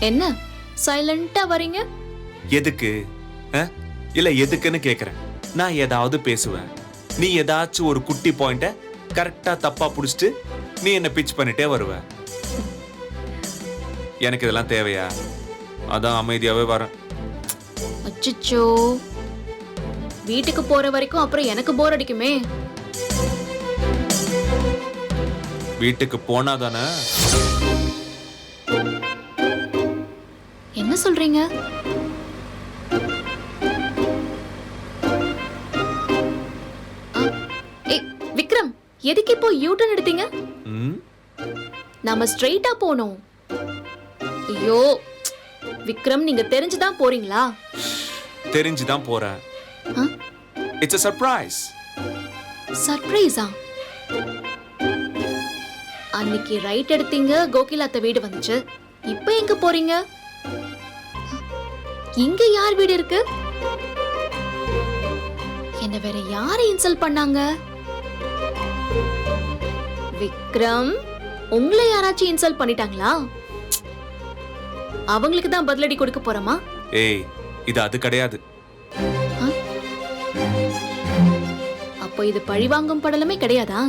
என்ன? சைலண்டா வரீங்க? எதுக்கு? இல்ல எதுக்குன்னு கேக்குறேன். நான் ஏதாவது பேசுவேன். நீ ஏதாச்சும் ஒரு குட்டி பாயிண்ட கரெக்டா தப்பா புடிச்சிட்டு நீ என்ன பிச் பண்ணிட்டே வருவ. எனக்கு இதெல்லாம் தேவையா? அதான் அமைதியாவே வரேன். அச்சச்சோ. வீட்டுக்கு போற வரைக்கும் அப்புறம் எனக்கு போர் அடிக்குமே. வீட்டுக்கு போனா தானே? என்ன சொல்றீங்க? விக்ரம் எதுக்கு இப்போ யூ டர்ன் எடுத்தீங்க நாம ஸ்ட்ரெயிட்டா போனோம். ஐயோ விக்ரம் நீங்க தெரிஞ்சுதான் போறீங்களா? தெரிஞ்சுதான் போறேன்? இட்ஸ் a சர்ப்ரைஸ் சர்ப்ரைஸா அன்னைக்கு ரைட் எடுத்தீங்க கோகிலாத்த வீடு வந்துச்சு. இப்போ எங்க போறீங்க? இங்க யார் வீடு இருக்கு? என்ன வேற யாரை இன்சல்ட் பண்ணாங்க? விக்ரம் உங்களை யாராச்சும் இன்சல்ட் பண்ணிட்டாங்களா? அவங்களுக்கு தான் பதிலடி கொடுக்க போறோமா? ஏய் இது அது கிடையாது. அப்போ இது பழிவாங்கும் படலமே கிடையாதா?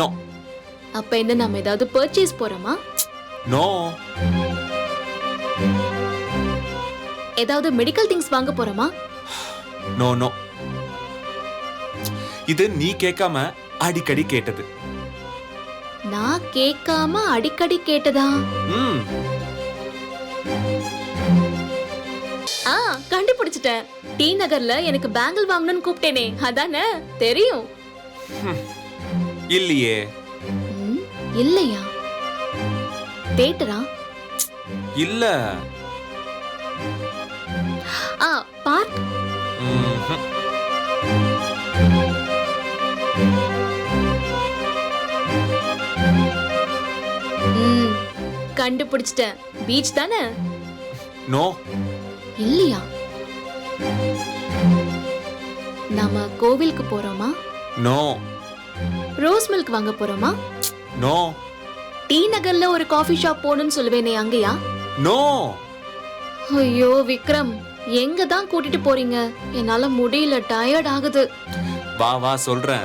நோ. அப்ப என்ன நம்ம ஏதாவது பர்ச்சேஸ் போறோமா? நோ. ஏதாவது மெடிக்கல் திங்ஸ் வாங்க போறோமா? நோ நோ இது நீ கேட்காம அடிக்கடி கேட்டது. நான் கேட்காம அடிக்கடி கேட்டதா? ம். ஆ கண்டுபிடிச்சிட்டேன். டி நகர்ல எனக்கு பேங்கிள் வாங்கணும்னு கூப்பிட்டேனே. அதானே? தெரியும். இல்லையே. இல்லையா? தேட்டரா? இல்ல. ஆ பார்க். கண்டுபிடிச்சிட்டேன். பீச் தானே? நோ. இல்லையா? நாம கோவிலுக்கு போறோமா? நோ. ரோஸ் மில்க் வாங்க போறோமா? நோ. டி நகர்ல ஒரு காஃபி ஷாப் போகணும்னு சொல்லுவேனே அங்கயா? நோ. ஐயோ விக்ரம். எங்க தான் கூட்டிட்டு போறீங்க? என்னால முடியல டயர்ட் ஆகுது. வா வா சொல்றேன்.